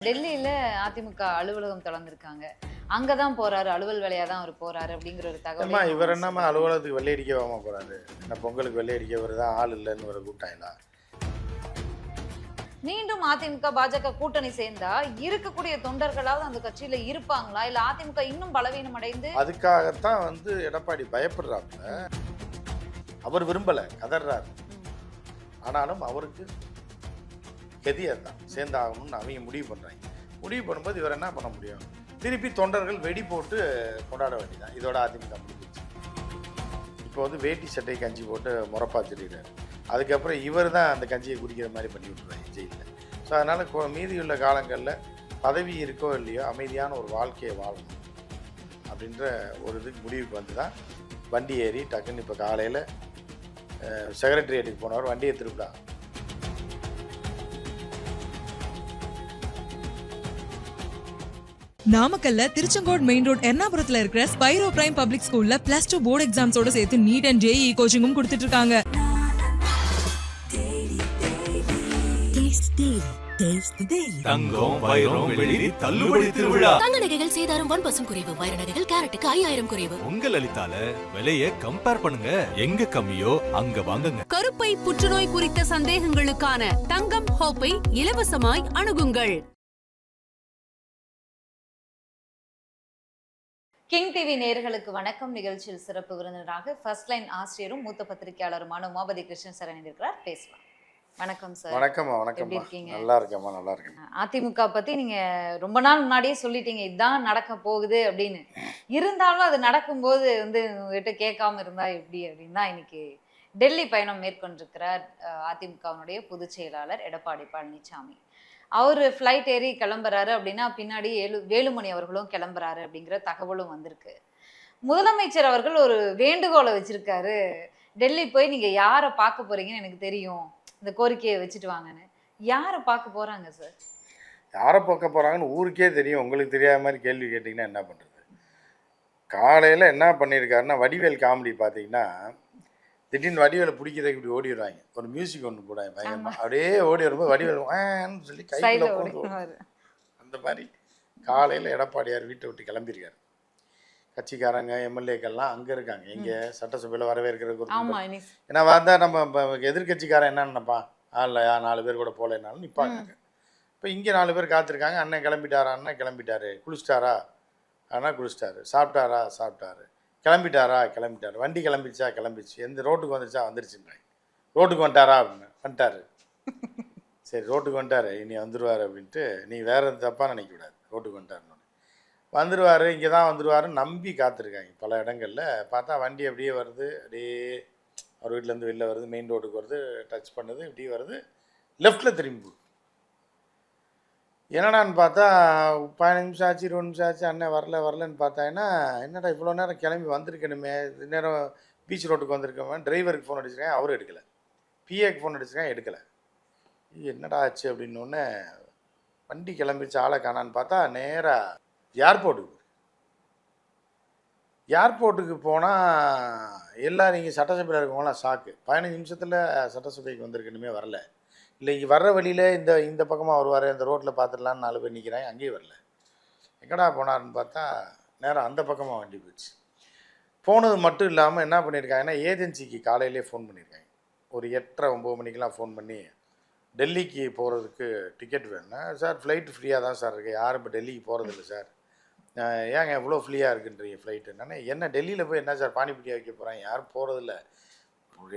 டெல்லியில அதிமுக அலுவலகம் திறந்திருக்காங்க அங்கதான் போறாரு அலுவல் வேலையா தான் அவர் போறாரு அப்படிங்கிற ஒரு தகவல் இவர் என்னம்மா அலுவலகத்துக்கு வெள்ளை அடிக்க வாம போறாரு? என்ன பொங்கலுக்கு வெள்ளை அடிக்க இவர் தான் ஆள் இல்லைன்னு ஒரு கூட்டாங்களா மீண்டும் அதிமுக பாஜக கூட்டணி சேர்ந்தா இருக்கக்கூடிய தொண்டர்களாவது அந்த கட்சியில இருப்பாங்களா? இல்ல அதிமுக இன்னும் பலவீனம் அடைந்து அதுக்காகத்தான் வந்து எடப்பாடி பயப்படுறாப்புல. அவர் விரும்பல கதறாரு ஆனாலும் அவருக்கு கதி அதுதான் சேர்ந்தாகணும்னு அவங்க முடிவு பண்ணுறாங்க முடிவு பண்ணும்போது இவர் என்ன பண்ண முடியும்? திருப்பி தொண்டர்கள் வெடி போட்டு கொண்டாட வேண்டியதான் இதோட அதிமுக முடிஞ்சிச்சு இப்போ வந்து வேட்டி சட்டை கஞ்சி போட்டு முறப்பா திரிகிறார் அதுக்கப்புறம் இவர் தான் அந்த கஞ்சியை குடிக்கிற மாதிரி பண்ணி விட்டுருவாங்க ஜெயிலில். ஸோ அதனால் மீதியுள்ள காலங்களில் பதவி இருக்கோ இல்லையோ அமைதியான ஒரு வாழ்க்கையை வாழணும் அப்படின்ற ஒரு இதுக்கு முடிவுக்கு வந்து தான் வண்டி ஏறி டக்குன்னு இப்போ காலையில் செக்ரட்டரியேட்டுக்கு போனவர். வண்டியை திருப்பிடா. நாமக்கல்ல திருச்செங்கோடு மெயின் ரோட் எர்ணாபுரத்துல இருக்கிற ஸ்பைரோ பிரைம் பப்ளிக் ஸ்கூல்ல பிளஸ் டூ போர்டு எக்ஸாம்ஸோட சேர்த்து நீட் அண்ட் ஜேஇ கோச்சிங்கும் கொடுத்துட்டு இருக்காங்க. தங்கம் வைரம் வெளிரி தள்ளுபடி திருவிழா. தங்க நகைகள் சேதாரம் ஒன் பர்சன்ட் குறைவு வைர நகைகள் கேரட்டுக்கு ஐயாயிரம் குறைவு. உங்க லலிதால விலைய கம்பேர் பண்ணுங்க. எங்க கம்மியோ அங்க வாங்குங்க. கருப்பை புற்றுநோய் குறித்த சந்தேகங்களுக்கான தங்கம் ஹோப்பை இலவசமாய் அணுகுங்கள். கிங் டிவி நேயர்களுக்கு வணக்கம். நிகழ்ச்சியில் சிறப்பு விருந்தினராக ஃபர்ஸ்ட் லைன் ஆசிரியரும் மூத்த பத்திரிகையாளருமான உமாபதி கிருஷ்ணன் சார் இணைந்திருக்கிறார். பேசலாம். வணக்கம் சார். வணக்கம்மா எப்படி வணக்கம்மா இருக்கீங்க? நல்லா இருக்கேம்மா நல்லா இருக்கேன். அதிமுக பத்தி நீங்க ரொம்ப நாள் முன்னாடியே சொல்லிட்டீங்க இதுதான் நடக்க போகுது அப்படின்னு. இருந்தாலும் அது நடக்கும்போது வந்து உங்ககிட்ட கேட்காம இருந்தா எப்படி அப்படின்னு தான் இன்னைக்கு டெல்லி பயணம் மேற்கொண்டிருக்கிறார் அதிமுகவினுடைய பொதுச் செயலாளர் எடப்பாடி பழனிசாமி அவர் ஃப்ளைட் ஏறி கிளம்புறாரு அப்படின்னா பின்னாடி ஏழு வேலுமணி அவர்களும் கிளம்புறாரு அப்படிங்கிற தகவலும் வந்திருக்கு. முதலமைச்சர் அவர்கள் ஒரு வேண்டுகோளை வச்சிருக்காரு. டெல்லி போய் நீங்கள் யாரை பார்க்க போறீங்கன்னு எனக்கு தெரியும். இந்த கோரிக்கையை வச்சுட்டு வாங்கன்னு. யாரை பார்க்க போகிறாங்க சார் யாரை பார்க்க போகிறாங்கன்னு ஊருக்கே தெரியும். உங்களுக்கு தெரியாத மாதிரி கேள்வி கேட்டிங்கன்னா என்ன பண்ணுறது காலையில் என்ன பண்ணியிருக்காருன்னா வடிவேல் காமெடி பார்த்தீங்கன்னா திடீர்னு வடிவேலை பிடிக்கிறதுக்கு இப்படி ஓடிடுவாங்க ஒரு மியூசிக் ஒன்று போடாங்க பயங்கரமாக அப்படியே ஓடி வரும்போது வடிவேல் சொல்லி போட்டு ஓடிடுவாரு அந்த மாதிரி காலையில் எடப்பாடியார் வீட்டை விட்டு கிளம்பியிருக்காரு. கட்சிக்காரங்க எம்எல்ஏக்கள்லாம் அங்கே இருக்காங்க. எங்கே சட்டசபையில் வரவேற்கிறதுக்கு ஒரு ஏன்னா வந்தா நம்ம இப்ப எதிர்க்கட்சிக்காரன் என்ன நினைப்பான் இல்லையா நாலு பேர் கூட போகலைனாலும் நிற்பாங்க இப்போ இங்கே நாலு பேர் காத்திருக்காங்க. அண்ணன் கிளம்பிட்டாரா? அண்ணன் கிளம்பிட்டாரு. குளிச்சிட்டாரா? அண்ணா குளிச்சிட்டாரு. சாப்பிட்டாரா? சாப்பிட்டாரு. கிளம்பிட்டாரா? கிளம்பிட்டார். வண்டி கிளம்பிச்சா கிளம்பிச்சு எந்த ரோட்டுக்கு வந்துருச்சா? வந்துருச்சுன்றாங்க. ரோட்டுக்கு வந்துட்டாரா? அப்படின்னு வந்துட்டாரு. சரி ரோட்டுக்கு வந்துட்டாரு. இனி வந்துடுவார் அப்படின்ட்டு நீ வேற எந்த தப்பாக நினைக்கக்கூடாது ரோட்டுக்கு வந்துட்டாருன்னு வந்துடுவார் இங்கே தான் வந்துடுவாருன்னு நம்பி காத்திருக்காங்க பல இடங்களில். பார்த்தா வண்டி அப்படியே வருது. அப்படியே அவர் வீட்டிலேருந்து வெளில வருது. மெயின் ரோட்டுக்கு வருது. டச் பண்ணுது இப்படி வருது. லெஃப்டில் திரும்பி போகுது. என்னடான்னு பார்த்தா பதினஞ்சு நிமிஷம் ஆச்சு இருபது நிமிஷம் ஆச்சு அண்ணன் வரல வரலன்னு பார்த்தாங்கன்னா என்னடா இவ்வளோ நேரம் கிளம்பி வந்திருக்கணுமே இது நேரம் பீச் ரோட்டுக்கு வந்திருக்கவன் டிரைவருக்கு ஃபோன் அடிச்சிருக்கேன் அவரும் எடுக்கலை. பிஏக்கு ஃபோன் அடிச்சிருக்கேன் எடுக்கலை. என்னடா ஆச்சு அப்படின்னோடனே வண்டி கிளம்பிச்சு ஆளை காணான்னு பார்த்தா நேராக ஏர்போர்ட்டுக்கு ஏர்போர்ட்டுக்கு போனால் எல்லோரும் இங்கே சட்டசபையில் இருக்கவங்களாம் ஷாக்கு பதினஞ்சு நிமிஷத்தில் சட்டசபைக்கு வந்திருக்கணுமே வரல. இல்லை இங்கே வர்ற வழியில் இந்த இந்த பக்கமாக வருவார் இந்த ரோட்டில் பார்த்துடலான்னு நாலு பேர் நிற்கிறாங்க அங்கேயும் வரல. எங்கடா போனாருன்னு பார்த்தா நேரம் அந்த பக்கமாக வண்டி போயிடுச்சு. போனது மட்டும் இல்லாமல் என்ன பண்ணியிருக்காங்கன்னா ஏஜென்சிக்கு காலையிலே ஃபோன் பண்ணியிருக்காங்க. ஒரு எட்டரை ஒம்பது மணிக்கெலாம் ஃபோன் பண்ணி டெல்லிக்கு போகிறதுக்கு டிக்கெட் வேணும்னா சார் ஃப்ளைட்டு ஃப்ரீயாக தான் சார் இருக்குது யாரும் இப்போ டெல்லிக்கு போகிறதில்ல சார். ஏங்க எவ்வளோ ஃப்ரீயாக இருக்குன்றீங்க ஃப்ளைட்டு என்னன்னா என்ன டெல்லியில் போய் என்ன சார் பானிபூரி வைக்க போகிறாங்க யாரும் போகிறதில்ல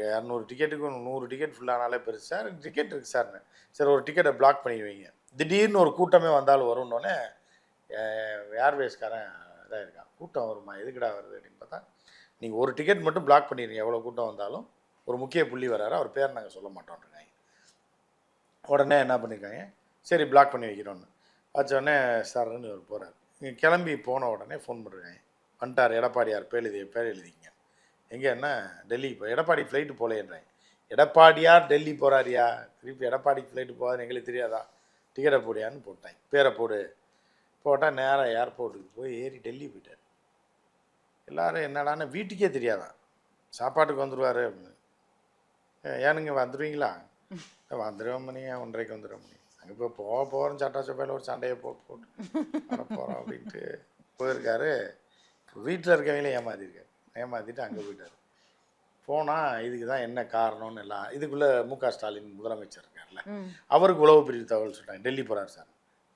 இரநூறு டிக்கெட்டுக்கு நூறு டிக்கெட் ஃபுல்லானாலே பெருசு. சார் டிக்கெட் இருக்குது சார்னு சரி ஒரு டிக்கெட்டை பிளாக் பண்ணி வைங்க திடீர்னு ஒரு கூட்டமே வந்தாலும் வரும்னோடனே ஏர்வேஸ்காரன் இதாக இருக்கான். கூட்டம் வருமா? எதுக்குடா வருது அப்படின்னு பார்த்தா நீங்கள் ஒரு டிக்கெட் மட்டும் பிளாக் பண்ணிடுங்க. எவ்வளோ கூட்டம் வந்தாலும் ஒரு முக்கிய புள்ளி வராரு. அவர் பேர் நாங்கள் சொல்ல மாட்டோம்ன்றாங்க. உடனே என்ன பண்ணியிருக்காங்க சரி பிளாக் பண்ணி வைக்கிறோன்னு வச்சோடனே சார்னு இவர் போகிறார் இங்கே கிளம்பி போன உடனே ஃபோன் பண்ணுறாங்க வந்துட்டார். எடப்பாடியார் பேர் எழுதி பேர் எழுதிங்க எங்கே என்ன? டெல்லி. இப்போ எடப்பாடி ஃப்ளைட்டு போலேன்றேன். எடப்பாடியார் டெல்லி போகிறாரியா திருப்பி எடப்பாடி ஃப்ளைட்டு போகாது எங்களுக்கு தெரியாதா? டிக்கெட்டை போடியான்னு போட்டேன். பேரை போடு. போட்டால் நேராக ஏர்போர்ட்டுக்கு போய் ஏறி டெல்லி போயிட்டார். எல்லாரும் என்னடான்னு வீட்டுக்கே தெரியாதான் சாப்பாட்டுக்கு வந்துடுவார் அப்படின்னு. ஏனுங்க வந்துடுவீங்களா வந்துடுவோம் மணி. ஒன்றரைக்கு வந்துடுவோம் மணி? அங்கே இப்போ போக போகிறோம் சட்டா சப்பையில் ஒரு சண்டையை போட்டு போட்டு. போகிறோம் அப்படின்ட்டு போயிருக்காரு. வீட்டில் இருக்கவங்களே ஏமாத்திருக்காரு. ஏமாத்திட்டு அங்கே போயிட்டார். போனால் இதுக்கு தான் என்ன காரணம்னு எல்லாம் இதுக்குள்ளே மு க ஸ்டாலின் முதலமைச்சர் இருக்கார்ல. அவருக்கு உளவு பிரிவு தகவல் சொல்லிட்டாங்க டெல்லி போகிறார் சார்.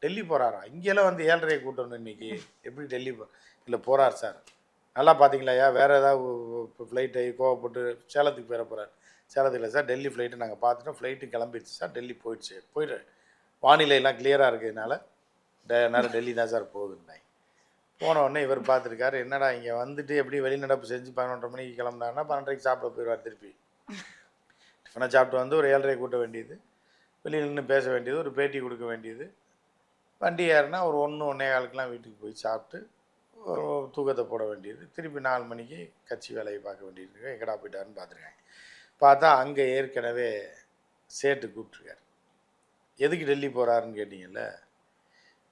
டெல்லி போகிறாரா இங்கெல்லாம் வந்து ஏழரையை கூட்டணும் இன்னைக்கு. எப்படி டெல்லி போ இல்லை போகிறார் சார். நல்லா பார்த்தீங்களாயா வேறு ஏதாவது ஃப்ளைட்டை கோவப்பட்டு சேலத்துக்கு போயிட போகிறார் சேலத்துக்கு இல்லை சார் டெல்லி ஃப்ளைட்டு நாங்கள் பார்த்துட்டோம் ஃப்ளைட்டு கிளம்பிடுச்சு சார். டெல்லி போயிடுச்சு. போயிட்டு வானிலையெல்லாம் கிளியராக இருக்கிறதுனால டே- நேரம் டெல்லி தான் சார் போகுதுன்னாங்க போன உடனே இவர் பார்த்துருக்காரு என்னடா இங்கே வந்துட்டு எப்படி வெளிநடப்பு செஞ்சு பதினொன்றரை மணிக்கு கிளம்புனாருன்னா பன்னெண்டரைக்கு சாப்பிட போயிடுவார் திருப்பி. டிஃபனை சாப்பிட்டு வந்து ஒரு ஏழரை கூட்ட வேண்டியது. வெளியில் நின்று பேச வேண்டியது ஒரு பேட்டி கொடுக்க வேண்டியது. வண்டி ஏறினா ஒரு ஒன்று ஒன்றே காலுக்கெலாம் வீட்டுக்கு போய் சாப்பிட்டு ஒரு தூக்கத்தை போட வேண்டியது. திருப்பி நாலு மணிக்கு கட்சி வேலையை பார்க்க வேண்டியிருக்கு எங்கடா போயிட்டாருன்னு பார்த்துருக்காங்க. பார்த்தா அங்கே ஏற்கனவே சேட்டு கூப்பிட்ருக்காரு எதுக்கு டெல்லி போகிறாருன்னு கேட்டிங்கல்ல?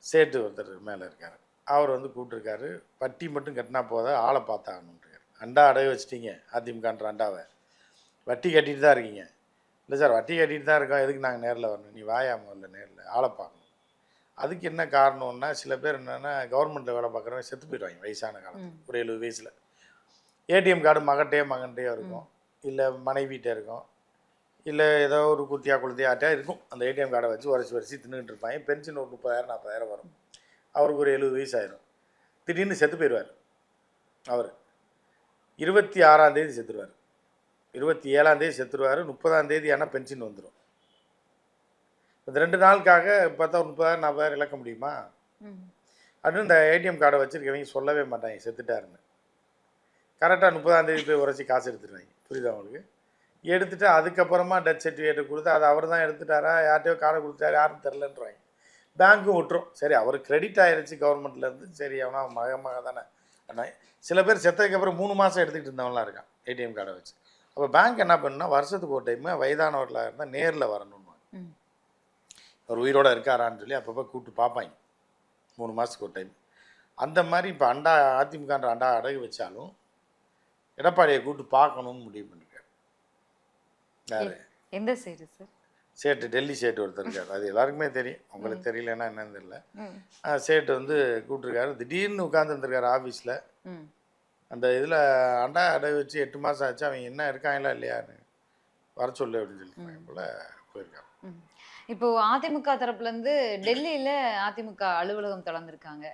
சேட்டு ஒருத்தர் மேலே இருக்கார். அவர் வந்து கூப்பிட்ருக்காரு பட்டி மட்டும் கட்டினா போதா ஆளை பார்த்தாகணுன்றார் அண்டா அடைய வச்சிட்டீங்க அதிமுகன்ற அண்டாவை. வட்டி கட்டிட்டு தான் இருக்கீங்க. இல்லை சார் வட்டி கட்டிட்டு தான் இருக்கோம் எதுக்கு நாங்கள் நேரில் வரணும்? நீ வாயா முதல்ல நேரில் ஆளை பார்க்கணும். அதுக்கு என்ன காரணம்னா சில பேர் என்னென்னா கவர்மெண்ட்டில் வேலை பார்க்குறவங்க செத்து போயிடுவாங்க வயசான காலத்தில் ஒரு எழுபது வயசில். ஏடிஎம் கார்டு மகன்ட்டே மகன்ட்டே இருக்கும். இல்லை மனைவிட்டே இருக்கும். இல்லை ஏதோ ஒரு குத்தியா குளத்தியாட்டா இருக்கும். அந்த ஏடிஎம் கார்டை வச்சு உரைச்சி உரைச்சி தின்னுட்டு இருப்பாங்க. பென்ஷன் ஒரு முப்பதாயிரம் நாற்பதாயிரம் வரும். அவருக்கு ஒரு எழுபது வயசு ஆயிரும் திடீர்னு செத்து போயிடுவார். அவர். இருபத்தி ஆறாம் தேதி செத்துருவார். இருபத்தி ஏழாம் தேதி செத்துருவார். முப்பதாம் தேதி ஆனால் பென்ஷன் வந்துடும் இந்த ரெண்டு நாளுக்காக பார்த்தா ஒரு முப்பதாயிரம் நாற்பதாயிரம் இழக்க முடியுமா. அப்படின்னு இந்த ஏடிஎம் கார்டை வச்சுருக்கவங்க சொல்லவே மாட்டாங்க செத்துட்டாருன்னு. கரெக்டாக முப்பதாம் தேதி போய் உரைச்சி காசு எடுத்துடுவாங்க புரியுதா உங்களுக்கு? எடுத்துட்டு அதுக்கப்புறமா டெத் சர்டிஃபிகேட் கொடுத்து அதை அவர் தான் எடுத்துட்டாரா? யார்கிட்டயோ கார்டை கொடுத்தாரு யாரும் தெரிலன்றாங்க பேங்க்கும் விட்டுரும். சரி அவர் கிரெடிட் ஆயிருச்சு கவர்மெண்ட்லேருந்து சரி அவனா மக மக தானே. ஆனால் சில பேர் செத்ததுக்கப்புறம் மூணு மாதம் எடுத்துக்கிட்டு இருந்தவன்லாம் இருக்கான் ஏடிஎம் கார்டை வச்சு. அப்போ பேங்க் என்ன பண்ணுன்னா வருஷத்துக்கு ஒரு டைமு வயதானவர்களாக இருந்தால் நேரில் வரணும்னு. அவர் உயிரோட இருக்காரான்னு சொல்லி அப்பப்போ கூப்பிட்டு பார்ப்பாங்க. மூணு மாதத்துக்கு ஒரு டைம் அந்த மாதிரி இப்போ அண்டா அதிமுகன்ற அண்டா அடகு வச்சாலும் எடப்பாடியை கூப்பிட்டு பார்க்கணும்னு முடிவு பண்ணிருக்காரு. எந்த சைடு சார் சேட்டு டெல்லி சேட்டு ஒருத்தர் இருக்கார். அது எல்லாருக்குமே தெரியும். உங்களுக்கு தெரியலன்னா என்னன்னு தெரியல. சேட்டு வந்து கூப்பிட்டுருக்காரு. திடீர்னு உட்காந்துருந்துருக்காரு ஆஃபீஸில். அந்த இதில் அண்டா அடகு வச்சு எட்டு மாதம் ஆச்சு. அவங்க என்ன இருக்காங்களா இல்லையான்னு வர சொல்லு அப்படின்னு சொல்லி போல போயிருக்காங்க. இப்போ அதிமுக தரப்புல இருந்து டெல்லியில அதிமுக அலுவலகம் திறந்திருக்காங்க.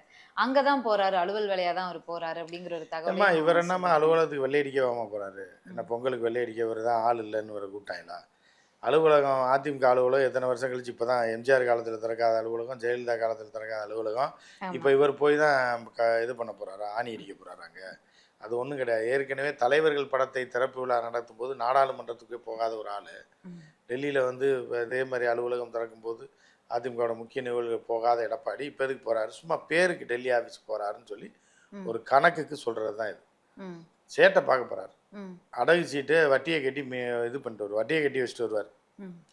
அங்கதான் போறாரு. அலுவல் வேலையா தான் அவர் போறாரு அப்படிங்கிற ஒரு தகவல் இவர் என்னம்மா அலுவலகத்துக்கு வெள்ளை அடிக்கவாம போகிறாரு என்ன பொங்கலுக்கு வெள்ளை அடிக்க இவர் தான் ஆள் இல்லைன்னு வர கூட்டாங்களா அலுவலகம் அதிமுக அலுவலகம் எத்தனை வருஷம் கழிச்சு இப்போ தான் எம்ஜிஆர் காலத்தில் திறக்காத அலுவலகம் ஜெயலலிதா காலத்தில் திறக்காத அலுவலகம். இப்போ இவர் போய் தான் க இது பண்ண போகிறாரு ஆணி அடிக்க போகிறாராங்க அது ஒன்றும் கிடையாது. ஏற்கனவே தலைவர்கள் படத்தை திறப்பு விழா நடத்தும் போது நாடாளுமன்றத்துக்கு போகாத ஒரு ஆள். டெல்லியில் வந்து இதே மாதிரி அலுவலகம் திறக்கும்போது அதிமுகவோட முக்கிய நிகழ்வுகள் போகாத எடப்பாடி இப்போ எதுக்கு போகிறாரு சும்மா பேருக்கு டெல்லி ஆஃபீஸ் போகிறாருன்னு சொல்லி. ஒரு கணக்குக்கு சொல்கிறது தான் இது. சேட்டை பார்க்க போகிறாரு. அடகு சீட்டு வட்டியை கட்டி மே இது பண்ணிட்டு வருவார். வட்டியை கட்டி வச்சுட்டு வருவார்.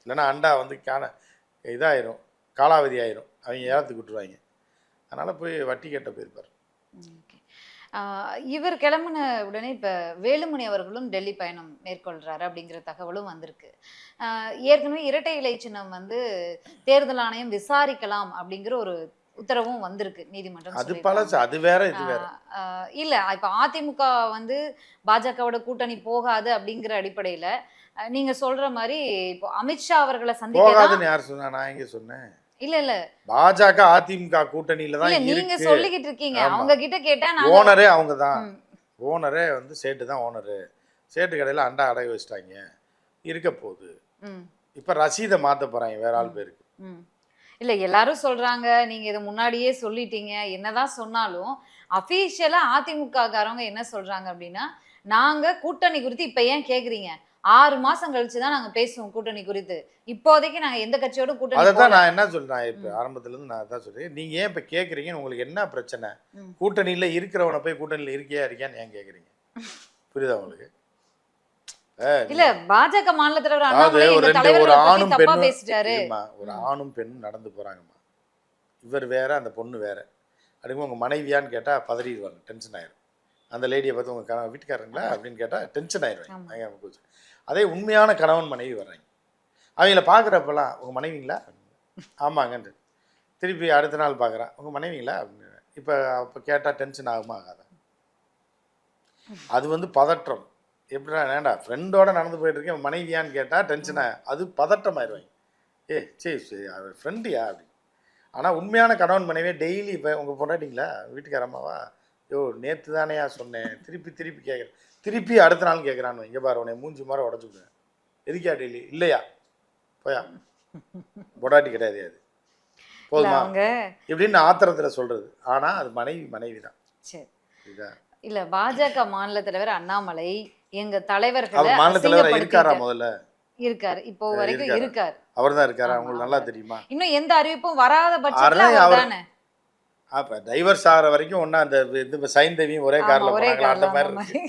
இல்லைன்னா அண்டா வந்து காண இதாயிரும். காலாவதி ஆயிரும். அவங்க ஏலத்துக்கு விட்டுருவாங்க. அதனால் போய் வட்டி கட்ட போயிருப்பார். இவர் கிளம்புன உடனே இப்ப வேலுமணி அவர்களும் டெல்லி பயணம் மேற்கொள்றாரு அப்படிங்கிற தகவலும் வந்திருக்கு. ஏற்கனவே இரட்டை இலை சின்னம் வந்து தேர்தல் ஆணையம் விசாரிக்கலாம் அப்படிங்கிற ஒரு உத்தரவும் வந்திருக்கு நீதிமன்றம் அது. பழசு அது வேற இது வேற. இல்ல இப்ப அதிமுக வந்து பாஜகவோட கூட்டணி போகாது அப்படிங்கிற அடிப்படையில நீங்க சொல்ற மாதிரி இப்போ அமித்ஷா அவர்களை சந்திக்க போகாதுன்னு யார் சொன்னா? நான் எங்க சொன்னேன்? இல்ல இல்ல. பாஜக அதிமுக கூட்டணியில தான் நீங்க சொல்லிக்கிட்டு இருக்கீங்க. அவங்க கிட்ட கேட்டா ஓனரே அவங்க தான். ஓனரே வந்து சேட்டு தான் ஓனரு. சேட்டு கடையில் அண்டா அடகு வச்சிட்டாங்க. இருக்க போகுது. இப்போ ரசீதை மாற்ற போகிறாங்க வேற ஆள் பேருக்கு. இல்ல எல்லாரும் சொல்றாங்க நீங்க இதை முன்னாடியே சொல்லிட்டீங்க. என்னதான் சொன்னாலும் அபிஷியலா அதிமுக காரவங்க என்ன சொல்றாங்க அப்படின்னா நாங்க கூட்டணி குறித்து இப்ப ஏன் கேக்குறீங்க? ஆறு மாசம் கழிச்சு தான் நாங்க பேசுவோம் கூட்டணி குறித்து. இப்போதைக்கு நாங்க எந்த கட்சியோட கூட்டணி அதை தான். நான் என்ன சொல்றேன் இப்போ. ஆரம்பத்துல இருந்து நான் அதான் சொல்றேன். நீங்க ஏன் இப்போ கேட்குறீங்கன்னு உங்களுக்கு என்ன பிரச்சனை. கூட்டணியில் இருக்கிறவனை போய் கூட்டணியில் இருக்கியா இருக்கியான்னு ஏன் கேட்குறீங்க புரியுதா உங்களுக்கு? இல்ல பாஜக மாநில தலைவர் ஒரு ஆணும் பெண்ணும் பேசிட்டாரு. ஒரு. ஆணும் பெண்ணும் நடந்து போறாங்கம்மா. இவர் வேற அந்த பொண்ணு வேற. அதுக்கு உங்க மனைவியான்னு கேட்டா பதறிடுவாங்க டென்ஷன் ஆயிரும். அந்த லேடியை பார்த்து உங்க வீட்டுக்காரங்களா அப்படின்னு கேட்டா டென்ஷன் ஆயிடுவாங்க. அதே உண்மையான கணவன் மனைவி வர்றாங்க. அவங்கள பார்க்குறப்பெல்லாம் உங்க மனைவிங்களா? ஆமாங்கன்ட்டு. திருப்பி அடுத்த நாள் பார்க்குறேன் உங்கள் மனைவிங்களா? அப்படின்னு. இப்போ அப்போ கேட்டால் டென்ஷன் ஆகுமா ஆகாதா? அது வந்து பதற்றம். எப்படின்னா வேண்டா ஃப்ரெண்டோட நடந்து போயிட்டு இருக்கேன் மனைவியான்னு கேட்டால் டென்ஷன் அது பதட்டம் ஆயிடுவாங்க ஏ சரி சரி அவர் ஃப்ரெண்டியா அப்படின்னு ஆனால் உண்மையான கணவன் மனைவியே டெய்லி இப்போ உங்கள் பொண்டாட்டிங்களா? வீட்டுக்கார அம்மாவா யோ நேற்று தானேயா சொன்னேன். திருப்பி திருப்பி கேட்குறேன் திருப்பி அடுத்த நாள் கேட்குறான்னு இங்கே பாரு உன்னை மூஞ்சி மாதிரி உடச்சு விடுவேன். எதுக்கா டெய்லி இல்லையா? போயா. பொண்டாட்டி கிடையாது அது. போதுமா? இப்படின்னு ஆத்திரத்தில் சொல்கிறது ஆனால் அது மனைவி மனைவி தான் இல்ல பாஜக மாநில தலைவர் அண்ணாமலை எங்க தலைவர்களை மாநில தலைவர் இருக்காரா. முதல்ல? இருக்காரு. இப்போ வரைக்கும் இருக்காரு. அவர் தான் இருக்காரா. ஆமா, உங்களுக்கு நல்லா. தெரியுமா? இன்னும் எந்த அறிவிப்பும் வராத பட்சத்துல அவர் தானே. அப்போ டைவர்ஸ் ஆகிற வரைக்கும் ஒன்றா அந்த இது சைந்தவியும் ஒரே காரில் போனாங்களா? அந்த மாதிரி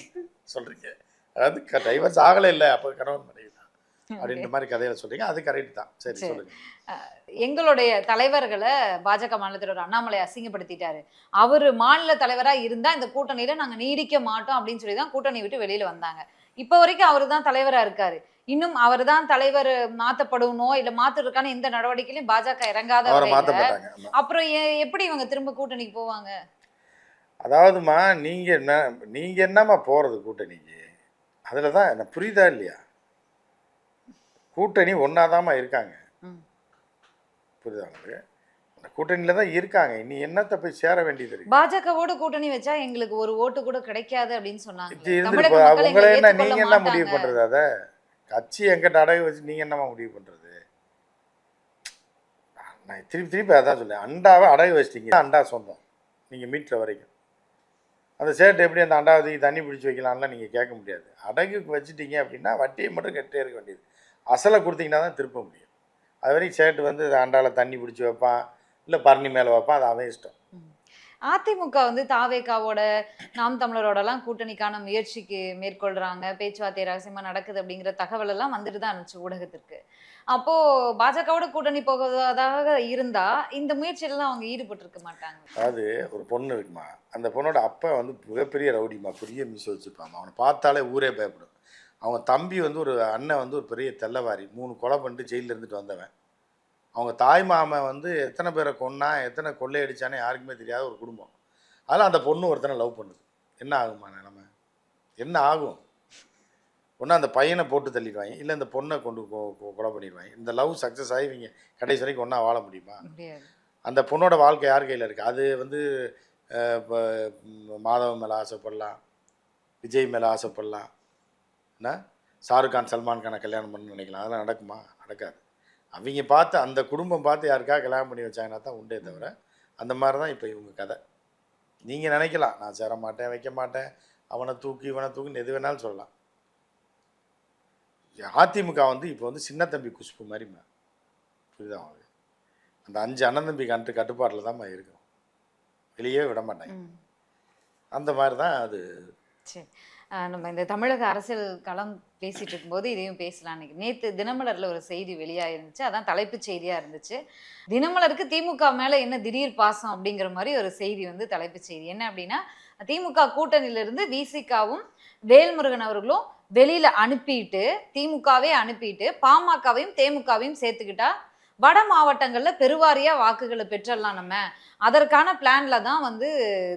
சொல்கிறீங்க அதாவது டைவர்ஸ் ஆகலை இல்லை அப்போ கணவன் மனைவி. அப்படின்ற மாதிரி கதையில சொல்றீங்க. அது கரெக்ட் தான். சரி. சொல்லுங்க. எங்களுடைய தலைவர்களை பாஜக மாநில தலைவர் அண்ணாமலை அசிங்கப்படுத்திட்டாரு. அவரு மாநில தலைவரா இருந்தா இந்த கூட்டணியில நாங்க நீடிக்க மாட்டோம் அப்படின்னு சொல்லி தான் கூட்டணி விட்டு வெளியில வந்தாங்க. இப்ப வரைக்கும் அவர் தான் தலைவரா இருக்காரு. இன்னும் அவர் தான் தலைவர் மாத்தப்படணும் இல்ல மாத்துறதுக்கான எந்த நடவடிக்கையிலும் பாஜக இறங்காத. அப்புறம் எப்படி இவங்க திரும்ப கூட்டணிக்கு போவாங்க? அதாவதுமா நீங்க என்ன நீங்க என்னம்மா போறது கூட்டணிக்கு? அதுல தான் என்ன புரியுதா இல்லையா? கூட்டணி ஒன்னாதாம்மா இருக்காங்க. புரியுதா உங்களுக்கு? அந்த கூட்டணியில தான் இருக்காங்க. இனி என்னத்தை போய் சேர வேண்டியது இருக்கு? பாஜகவோட கூட்டணி வச்சா எங்களுக்கு ஒரு ஓட்டு கூட கிடைக்காது அப்படின்னு சொன்னாங்க. உங்களை என்ன நீங்க என்ன முடிவு. பண்றது அத? கட்சி எங்கிட்ட அடகு வச்சு நீங்க என்னம்மா முடிவு பண்றது? நான் திருப்பி திருப்பி அதான் சொல்லேன் அண்டாவை அடகு வச்சிட்டீங்க. அண்டா சொந்தம். நீங்க மீட்ற வரைக்கும். அந்த சேட்டை எப்படி அந்த அண்டாவதுக்கு தண்ணி பிடிச்சி வைக்கலாம்லாம் நீங்கள் கேட்க முடியாது. அடகுக்கு வச்சுட்டீங்க அப்படின்னா வட்டியை மட்டும் கட்டே இருக்க வேண்டியது. அசலை கொடுத்தீங்கன்னா தான் திருப்ப முடியும். அது வரைக்கும் சேட்டு வந்து அண்டாவில் தண்ணி பிடிச்சி வைப்பான். இல்லை பரணி மேலே வைப்பான். அது அவன் இஷ்டம். அதிமுக வந்து தாவேகாவோட நாம் தமிழரோடலாம் கூட்டணிக்கான முயற்சிக்கு மேற்கொள்றாங்க. பேச்சுவார்த்தை ரகசியமா நடக்குது அப்படிங்கிற தகவல் எல்லாம் வந்துட்டு தான் இருந்துச்சு ஊடகத்திற்கு. அப்போ பாஜகவோட கூட்டணி போவதாக இருந்தா இந்த முயற்சியிலலாம் அவங்க ஈடுபட்டு இருக்க மாட்டாங்க. அதாவது ஒரு பொண்ணு இருக்குமா? அந்த பொண்ணோட அப்பா வந்து மிகப்பெரிய ரவுடிமா பெரிய மீசை வச்சுருப்பான் அவனை பார்த்தாலே ஊரே பயப்படும். அவங்க தம்பி வந்து ஒரு அண்ணன் வந்து ஒரு பெரிய தெல்லவாரி மூணு கொலை பண்ணிட்டு ஜெயிலில் இருந்துட்டு வந்தவன். அவங்க தாய் மாமன் வந்து எத்தனை பேரை கொன்னா எத்தனை கொள்ளையடிச்சானே யாருக்குமே தெரியாத ஒரு குடும்பம். அதில் அந்த பொண்ணு ஒருத்தனை லவ் பண்ணுது. என்ன ஆகுமா நிலமை? என்ன ஆகும்? ஒன்று அந்த பையனை போட்டு தள்ளிடுவாங்க இல்லை இந்த பொண்ணை கொண்டு கொலை பண்ணிடுவாங்க. இந்த லவ் சக்ஸஸ் ஆகி இவங்க கடைசி வரைக்கும் ஒன்றா வாழ முடியுமா? அந்த பொண்ணோட வாழ்க்கை யார் கையில் இருக்குது அது வந்து இப்போ மாதவன் மேலே ஆசைப்படலாம் விஜய் மேலே ஆசைப்படலாம். என்ன? ஷாருக் கான் சல்மான் கானை கல்யாணம் பண்ணணும்னு நினைக்கலாம். அதெல்லாம் நடக்குமா? நடக்காது. அவங்க பார்த்து அந்த குடும்பம் பார்த்து யாருக்காக கல்யாணம் பண்ணி வச்சாங்கன்னா தான் உண்டே தவிர அந்த மாதிரி தான் இப்போ இவங்க கதை. நீங்கள் நினைக்கலாம் நான் சேர மாட்டேன் வைக்க மாட்டேன். அவனை தூக்கி இவனை தூக்கின்னு எது வேணாலும் சொல்லலாம். அதிமுக வந்து இப்போ வந்து சின்ன தம்பி குஷ்பு மாதிரி மா- புரியுதா அவங்களுக்கு அந்த அஞ்சு அண்ணன் தம்பி கட்டு கட்டுப்பாட்டில் தான் இருக்கும் வெளியே விட மாட்டாங்க. ம். அந்த மாதிரி தான் அது நம்ம இந்த தமிழக அரசியல் களம் பேசிட்டு இருக்கும்போது இதையும் பேசலாம் அன்றைக்கி நேற்று தினமலரில் ஒரு செய்தி வெளியாக இருந்துச்சு அதான் தலைப்புச் செய்தியாக இருந்துச்சு. தினமலருக்கு திமுக மேலே என்ன திடீர் பாசம் அப்படிங்கிற மாதிரி ஒரு செய்தி வந்து தலைப்புச் செய்தி. என்ன அப்படின்னா திமுக கூட்டணியிலிருந்து விசிகாவும் வேல்முருகன் அவர்களும் வெளியில் அனுப்பிட்டு திமுகவே அனுப்பிட்டு பாமகவையும் தேமுகவையும் சேர்த்துக்கிட்டா வட மாவட்டங்களில் பெருவாரியாக வாக்குகளை பெற்றலாம் நம்ம. அதற்கான பிளான்ல தான் வந்து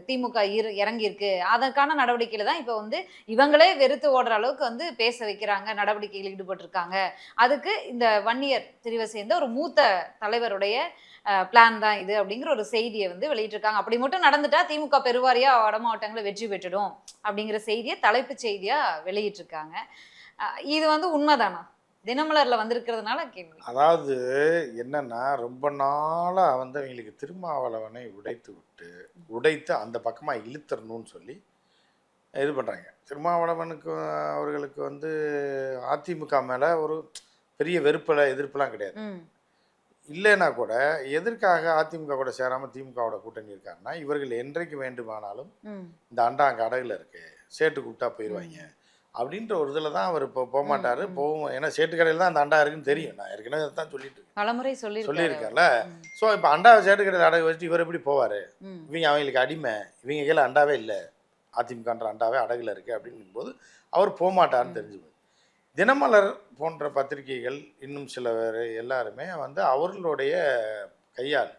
திமுக இற இறங்கியிருக்கு. அதற்கான நடவடிக்கையில தான் இப்போ வந்து இவங்களே வெறுத்து ஓடுற அளவுக்கு வந்து பேச வைக்கிறாங்க நடவடிக்கையில் ஈடுபட்டிருக்காங்க. அதுக்கு இந்த வன்னியர் பிரிவை சேர்ந்த ஒரு மூத்த தலைவருடைய பிளான் தான் இது அப்படிங்கிற ஒரு செய்தியை வந்து வெளியிட்டிருக்காங்க. அப்படி மட்டும் நடந்துட்டா திமுக பெருவாரியாக வட மாவட்டங்களில் வெற்றி பெற்றுடும் அப்படிங்கிற செய்தியை தலைப்புச் செய்தியாக வெளியிட்டிருக்காங்க. இது வந்து உண்மைதானா? தினமலர்ல வந்திருக்கிறதுனால கேள்வி. அதாவது என்னன்னா ரொம்ப நாளாக வந்து அவங்களுக்கு திருமாவளவனை உடைத்து விட்டு உடைத்து அந்த பக்கமாக இழுத்தரணும்னு சொல்லி இது பண்ணுறாங்க திருமாவளவனுக்கு அவர்களுக்கு வந்து அதிமுக மேலே ஒரு பெரிய வெறுப்பில் எதிர்ப்புலாம் கிடையாது. இல்லைன்னா கூட எதற்காக அதிமுக கூட சேராமல் திமுகவோட கூட்டணி இருக்காருன்னா இவர்கள் என்றைக்கு வேண்டுமானாலும் இந்த அண்டா அங்கே அடகுல இருக்கு. சேட்டு கூப்பிட்டா போயிடுவாங்க அப்படின்ற ஒரு இதில் தான் அவர் இப்போ போக மாட்டார். போகும் ஏன்னா சேட்டு கடையில் தான் அந்த அண்டா இருக்குன்னு தெரியும். நான் ஏற்கனவே தான் சொல்லிட்டு பலமுறை சொல்லி சொல்லியிருக்கேன்ல. ஸோ இப்போ அண்டாவை சேட்டு கடையில் அடகு வச்சுட்டு இவர் எப்படி போவார்? இவங்க அவங்களுக்கு அடிமை. இவங்க கையில் அண்டாவே இல்லை. அதிமுகன்ற அண்டாவே அடகுல இருக்குது அப்படிங்கும்போது அவர் போக மாட்டாருன்னு தெரிஞ்சு போகுது தினமலர் போன்ற பத்திரிகைகள் இன்னும் சில பேர் எல்லாருமே வந்து அவர்களுடைய கையால்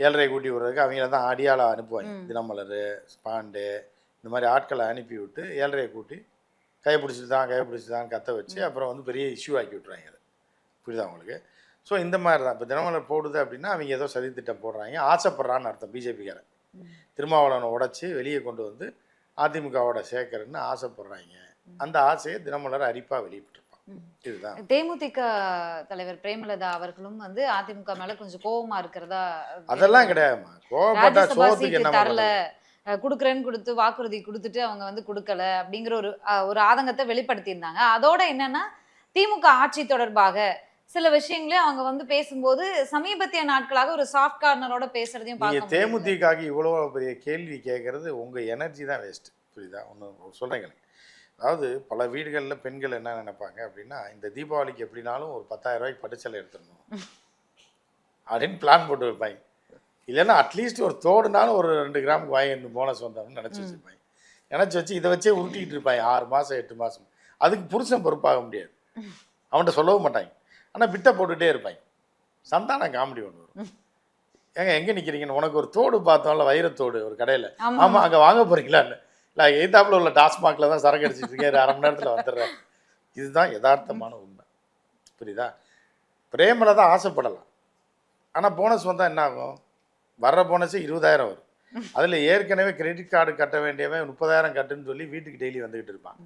ஏழரை கூட்டி விடுறதுக்கு அவங்கள தான் அடியாளாக அனுப்புவாங்க. தினமலர் ஸ்பாண்டு இந்த மாதிரி ஆட்களை அனுப்பி விட்டு ஏழரையை கூட்டி கையை பிடிச்சிட்டு தான் கையை பிடிச்சி தான் கத்த வச்சு அப்புறம் வந்து பெரிய இஷ்யூ ஆக்கி விட்ருவாங்க அதை. புரியுதா உங்களுக்கு? ஸோ இந்த மாதிரி தான். இப்போ தினமலர் போடுது அப்படின்னா அவங்க ஏதோ சதி திட்டம் போடுறாங்க. ஆசைப்படுறான்னு அர்த்தம் பிஜேபிக்காரன். திருமாவளவனை உடைச்சி வெளியே கொண்டு வந்து அதிமுகவோட சேர்க்கறன்னு ஆசைப்படுறாங்க. அந்த ஆசையை தினமலர் அரிப்பாக இதுதான். தேமுதிக தலைவர் பிரேமலதா அவர்களும் வந்து அதிமுக மேல கொஞ்சம் கோவமா இருக்கிறதா அதெல்லாம் கிடையாதுமா கோவப்பட்டா சோத்துக்கு என்ன குடுக்குறேன்னு கொடுத்து வாக்குறுதி கொடுத்துட்டு அவங்க வந்து கொடுக்கல அப்படிங்கிற ஒரு ஒரு ஆதங்கத்தை வெளிப்படுத்தியிருந்தாங்க. அதோட என்னன்னா திமுக ஆட்சி தொடர்பாக சில விஷயங்களையும் அவங்க வந்து பேசும்போது சமீபத்திய நாட்களாக ஒரு சாஃப்ட் கார்னரோட பேசுறதையும் பார்க்க. தேமுதிகாக்கு இவ்வளோ பெரிய கேள்வி கேட்கறது உங்க எனர்ஜி தான் வேஸ்ட் புரியுதா? ஒன்று சொல்கிறேங்க அதாவது பல வீடுகளில் பெண்கள் என்ன நினைப்பாங்க அப்படின்னா இந்த தீபாவளிக்கு எப்படினாலும் ஒரு பத்தாயிரம் ரூபாய்க்கு பட்டுச்சலை எடுத்துடணும். அப்படின்னு பிளான் போட்டு வைப்பாங்க. இல்லைன்னா அட்லீஸ்ட் ஒரு தோடுனாலும் ஒரு ரெண்டு கிராமுக்கு வாங்கி போனஸ் வந்தோம்னு நினச்சி வச்சுருப்பாங்க. நினச்சி வச்சு இதை வச்சே உருட்டிக்கிட்டு இருப்பாங்க. ஆறு மாதம் எட்டு மாதம் அதுக்கு புருஷன் பொறுப்பாக முடியாது. அவன்கிட்ட சொல்லவும் மாட்டாங்க. ஆனால் பிட்டை போட்டுகிட்டே இருப்பாங்க. சந்தான காமெடி ஒன்று வரும். ஏங்க எங்கே நிற்கிறீங்கன்னு உனக்கு ஒரு தோடு பார்த்தோம்ல வைரத்தோடு ஒரு கடையில். ஆமா. ஆமாம் அங்கே வாங்க போகிறீங்களான்னு இல்லை எய்தாப்புல உள்ள டாஸ்மாகில் தான் சரக்கு அடிச்சிட்டு இருக்கேன். அரை மணி நேரத்தில் வந்துடுறேன். இதுதான் யதார்த்தமான உண்மை. புரியுதா? பிரேமலை தான் ஆசைப்படலாம். ஆனால் போனஸ் வந்தால் என்ன ஆகும்? வர்ற போனஸே இருபதாயிரம் வரும். அதில் ஏற்கனவே கிரெடிட் கார்டு கட்ட வேண்டியவன் முப்பதாயிரம் கட்டுன்னு சொல்லி வீட்டுக்கு டெய்லி வந்துக்கிட்டு இருப்பான்.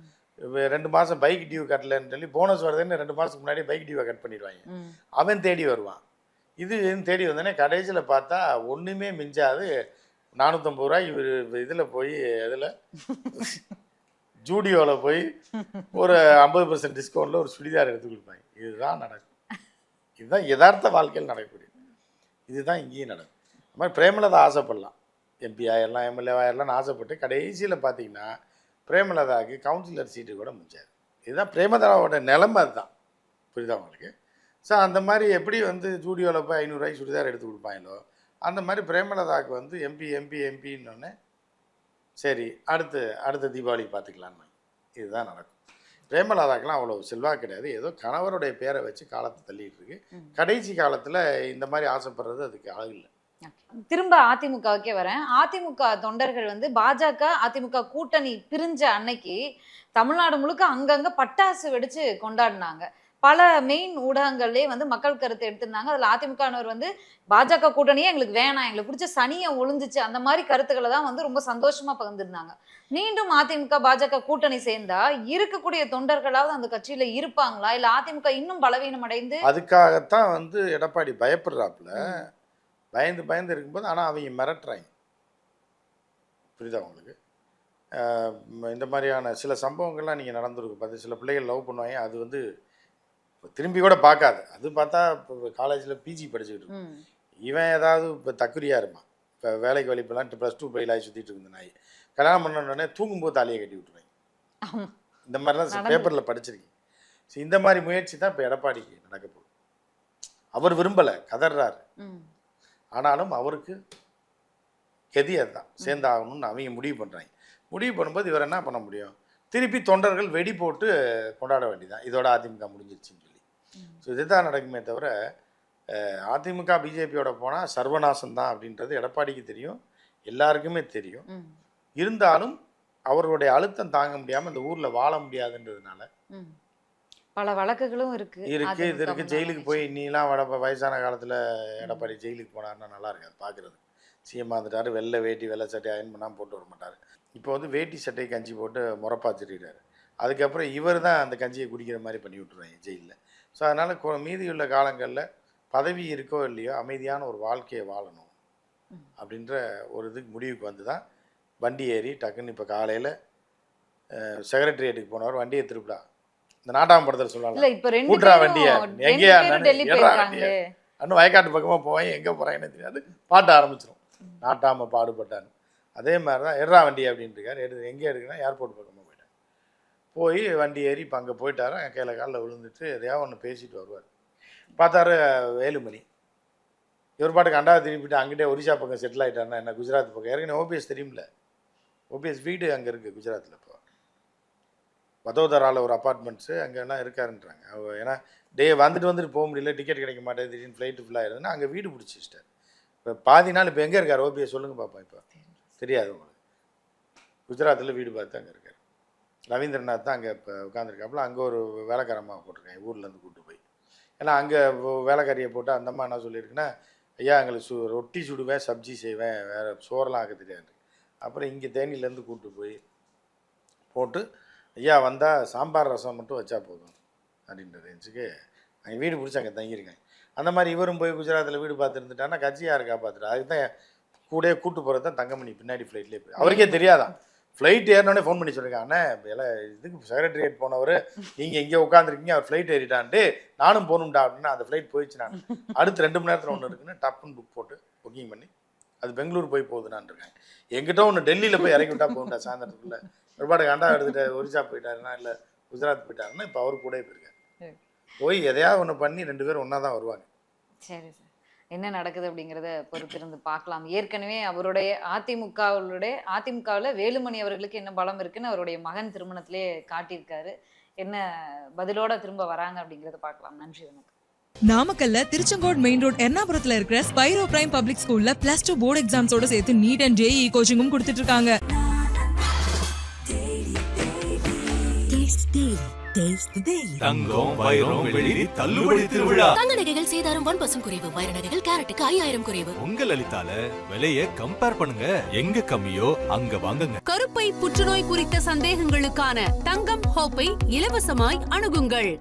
இப்ப ரெண்டு மாதம் பைக் டியூ கட்டலன்னு சொல்லி போனஸ் வருதுன்னு ரெண்டு மாதத்துக்கு முன்னாடி பைக் டியூவை கட் பண்ணிடுவாங்க. அவன் தேடி வருவான். இது தேடி வந்தோடனே கடைசியில் பார்த்தா ஒன்றுமே மிஞ்சாது. நானூற்றம்பது ரூபாய் இவர் இதில் போய் இதில் ஜூடியோவில் போய் ஒரு ஐம்பது பர்சன்ட் டிஸ்கவுண்ட்டில் ஒரு சுடிதார் எடுத்து கொடுப்பாங்க. இதுதான் நடக்கும். இதுதான் யதார்த்த வாழ்க்கையில் நடக்கக்கூடியது. இதுதான் இங்கேயும் நடக்கும். மாதிரி பிரேமலதா ஆசைப்படலாம். எம்பி ஆயிரலாம் எம்எல்ஏ ஆயிரலாம்னு ஆசைப்பட்டு கடைசியில் பார்த்தீங்கன்னா பிரேமலதாவுக்கு கவுன்சிலர் சீட்டு கூட முடிஞ்சாது இதுதான் பிரேமலதாவோட நிலைமை அதுதான். புரியுதா உங்களுக்கு? ஸோ அந்த மாதிரி எப்படி வந்து ஜூடியோவில் போய் ஐநூறுரூவாய்க்கு சுடிதார் எடுத்து கொடுப்பாங்களோ அந்த மாதிரி பிரேமலதாவுக்கு வந்து எம்பி எம்பி எம்பின்னொன்னே சரி அடுத்து அடுத்த தீபாவளிக்கு பார்த்துக்கலான்னு இதுதான் நடக்கும். பிரேமலதாக்கெல்லாம் அவ்வளோ செல்வாக்கு கிடையாது. ஏதோ கணவருடைய பேரை வச்சு காலத்தை தள்ளிட்டு இருக்கு. கடைசி காலத்தில் இந்த மாதிரி ஆசைப்படுறது அதுக்கு அழகு இல்லை. திரும்ப அதிமுகவுக்கே வரேன். அதிமுக தொண்டர்கள் வந்து பாஜக அதிமுக கூட்டணி பிரிஞ்ச அன்னைக்கு தமிழ்நாடு முழுக்க அங்கங்க பட்டாசு வெடிச்சு கொண்டாடினாங்க. பல மெயின் ஊடகங்கள்லயே வந்து மக்கள் கருத்து எடுத்திருந்தாங்க. அதுல அதிமுகவினர் வந்து பாஜக கூட்டணியே எங்களுக்கு வேணாம் எங்களுக்கு பிடிச்ச சனியை ஒளிஞ்சிச்சு அந்த மாதிரி கருத்துக்களை தான் வந்து ரொம்ப சந்தோஷமா பகிர்ந்திருந்தாங்க. மீண்டும் அதிமுக பாஜக கூட்டணி சேர்ந்தா இருக்கக்கூடிய தொண்டர்களாவது அந்த கட்சியில இருப்பாங்களா? இல்ல அதிமுக இன்னும் பலவீனம் அடைந்து அதுக்காகத்தான் வந்து எடப்பாடி பயப்படுறாப்புல. பயந்து பயந்து இருக்கும்போது ஆனால் அவங்க மிரட்டுறாங்க. புரியுதா உங்களுக்கு? இந்த மாதிரியான சில சம்பவங்கள்லாம் நீங்கள் நடந்திருக்கும் பார்த்து சில பிள்ளைகள் லவ் பண்ணுவாங்க. அது வந்து திரும்பி கூட பார்க்காது. அது பார்த்தா இப்போ காலேஜில் பிஜி படிச்சுக்கிட்டு இருக்கும். இவன் ஏதாவது இப்போ தக்குரியாக இருப்பான். இப்போ வேலைக்கு வலிப்பெல்லாம் ப்ளஸ் டூ பயிலாகி சுற்றிட்டு இருந்த நாய். கல்யாணம் பண்ண உடனே தூங்கும்போது தாலியை கட்டி விட்டுருவாங்க. இந்த மாதிரிலாம் பேப்பரில் படிச்சிருக்கீங்க ஸோ இந்த மாதிரி முயற்சி தான் இப்போ எடப்பாடிக்கு நடக்க போகுது. அவர் விரும்பலை. கதறாரு ம், ஆனாலும் அவருக்கு கதி அதுதான். சேர்ந்தாகணும்னு அவங்க முடிவு பண்ணுறாங்க முடிவு பண்ணும்போது இவர் என்ன பண்ண முடியும்? திருப்பி தொண்டர்கள் வெடி போட்டு கொண்டாட வேண்டியதான் இதோட அதிமுக முடிஞ்சிருச்சுன்னு சொல்லி. ஸோ இதுதான் நடக்குமே தவிர அதிமுக பிஜேபியோட போனால் சர்வநாசம் தான் அப்படின்றது எடப்பாடிக்கு தெரியும். எல்லாருக்குமே தெரியும். இருந்தாலும் அவர்களுடைய அழுத்தம் தாங்க முடியாமல் இந்த ஊரில் வாழ முடியாதுன்றதுனால. பல வழக்குகளும் இருக்கு. இருக்கு இது இருக்கு. ஜெயிலுக்கு போய் நீலாம் வட வயசான காலத்தில் எடப்பாடி ஜெயிலுக்கு போனாருன்னா நல்லா இருக்காது பார்க்குறது சிஎம் வந்துட்டாரு வெள்ளை வேட்டி வெள்ளை சட்டை அயன் பண்ணாமல் போட்டு வர மாட்டார். இப்போ வந்து வேட்டி சட்டை கஞ்சி போட்டு முறப்பா அதுக்கப்புறம் இவர் தான் அந்த கஞ்சியை குடிக்கிற மாதிரி பண்ணி விட்டுருவாங்க ஜெயிலில். ஸோ அதனால் மீதியுள்ள காலங்களில் பதவி இருக்கோ இல்லையோ அமைதியான ஒரு வாழ்க்கையை வாழணும் அப்படின்ற ஒரு இதுக்கு முடிவுக்கு வந்து தான் வண்டி ஏறி டக்குன்னு இப்போ காலையில் செக்ரட்டரியேட்டுக்கு போனவர். வண்டியை திருப்பிடா. இந்த நாட்டாம் படத்தில் சொல்லலாம் கூட்டுறா வண்டிய. எங்கேயா இன்னும் வயக்காட்டு பக்கமாக போவேன் எங்கே போகிறாங்கன்னு தெரியாது. பாட்ட ஆரம்பிச்சிடும் நாட்டாம பாடுபட்டான்னு. அதே மாதிரி தான் எட்ரா வண்டி அப்படின்ட்டு இருக்காரு. எடுத்து எங்கே எடுக்குன்னா ஏர்போர்ட் பக்கமாக போயிட்டார் போய் வண்டி ஏறி இப்போ அங்கே போயிட்டாரு. கையில் காலில் விழுந்துட்டு எதையாவது ஒன்று பேசிட்டு வருவார். பார்த்தாரு வேலுமணி. இவர் பாட்டுக்கு அண்டாவை திருப்பிட்டு அங்கிட்டே ஒரிசா பக்கம் செட்டில் ஆகிட்டாருன்னா என்ன குஜராத் பக்கம்? ஏற்கனவே ஓபிஎஸ் தெரியும்ல. ஓபிஎஸ் வீடு அங்கே இருக்குது குஜராத்தில் இப்போ. வதோதராவில் ஒரு அப்பார்ட்மெண்ட்ஸு அங்கெல்லாம் இருக்காருன்றாங்க. அவ ஏன்னா டே வந்துட்டு வந்துட்டு போக முடியல டிக்கெட் கிடைக்க மாட்டேங்குது திடீர்னு ஃப்ளைட்டு ஃபுல்லாக ஆயிருதுன்னா அங்கே வீடு பிடிச்சி வச்சிட்டார் இப்போ பாதி நாள் இப்போ எங்கே இருக்கார்? ஓபிஎஸ் சொல்லுங்க பாப்பா இப்போ. தெரியாது. உங்களுக்கு. குஜராத்தில் வீடு பார்த்து அங்கே இருக்கார். ரவீந்திரநாத் தான் அங்கே இப்போ உட்காந்துருக்காப்புல அங்கே ஒரு வேலைக்காரம்மா போட்டிருக்காங்க ஊர்லேருந்து கூட்டு போய். ஏன்னா அங்கே வேலைக்காரியை போட்டு அந்த அம்மா என்ன சொல்லியிருக்குன்னா ஐயா எங்களுக்கு சு ரொட்டி சுடுவேன் சப்ஜி செய்வேன் வேறு சோறெல்லாம் ஆக்க தெரியாது அப்புறம் இங்கே தேனியிலேருந்து கூட்டு போய் போட்டு ஐயா வந்தால் சாம்பார் ரசம் மட்டும் வச்சா போதும் அப்படின்ற ரேஞ்சுக்கு அங்கே வீடு பிடிச்சி அங்கே தங்கியிருக்காங்க. அந்த மாதிரி இவரும் போய் குஜராத்தில் வீடு பார்த்து இருந்துட்டான்னா கட்சி யார் காப்பாற்றுறா அதுக்கு தான் கூடயே கூட்டு போகிறது தான் தங்கமணி பின்னாடி ஃப்ளைட்லேயே போய். அவருக்கே தெரியாதான் ஃப்ளைட் ஏறினோடனே ஃபோன் பண்ணி சொல்லியிருக்காங்க அண்ணே எல்லாம் இதுக்கு செக்ரட்டரியேட் போனவர் நீங்கள் இங்கே உட்காந்துருக்கீங்க அவர் ஃப்ளைட் ஏறிட்டான்ட்டு நானும் போகணும்டா அப்படின்னு அந்த ஃப்ளைட் போயிடுச்சு நான் அடுத்து ரெண்டு மணி நேரத்தில் ஒன்று இருக்குன்னு டப்புன்னு புக் போட்டு புக்கிங் பண்ணி அது பெங்களூர் போய் போகுதுனான் இருக்காங்க. எங்கிட்ட ஒன்று டெல்லியில் போய் இறக்கி விட்டா போகும்டா சாயந்தரத்துக்குள்ள. ஒருபாடு கண்டா எடுத்துட்டு ஒரிசா போயிட்டாருன்னா இல்லை குஜராத் போயிட்டாருன்னா இப்போ அவர் கூட போயிருக்காரு. போய் எதையாவது ஒன்று பண்ணி ரெண்டு பேரும் ஒன்றா தான் வருவாங்க. சரி சார். என்ன நடக்குது அப்படிங்கிறத பொறுத்திருந்து பார்க்கலாம். ஏற்கனவே அவருடைய அதிமுகவுடைய அதிமுகவில் வேலுமணி அவர்களுக்கு என்ன பலம் இருக்குன்னு அவருடைய மகன் திருமணத்திலே காட்டியிருக்காரு. என்ன பதிலோட திரும்ப வராங்க அப்படிங்கிறத பார்க்கலாம். நன்றி வணக்கம். நாமக்கல்ல திருச்செங்கோடு மெயின் ரோட் எர்ணாபுரத்துல இருக்கிற ஸ்பைரோ பிரைம் பப்ளிக் ஸ்கூல்ல பிளஸ் டூ போர்டு எக்ஸாம்ஸோட சேர்த்து நீட் அண்ட் ஜேஇ கோச்சிங்கும் கொடுத்துட்டு இருக்காங்க. தங்கம் வைரம் வெள்ளி தள்ளுபடி திருவிழா. தங்க நகைகள் சேதாரம் ஒன் பர்சன்ட் குறைவு. வைர நகைகள் கேரட்டுக்கு ஐயாயிரம் குறைவு. உங்க லலிதால விலைய கம்பேர் பண்ணுங்க. எங்க கம்மியோ அங்க வாங்குங்க. கருப்பை புற்றுநோய் குறித்த சந்தேகங்களுக்கான தங்கம் ஹோப்பை இலவசமாய் அணுகுங்கள்.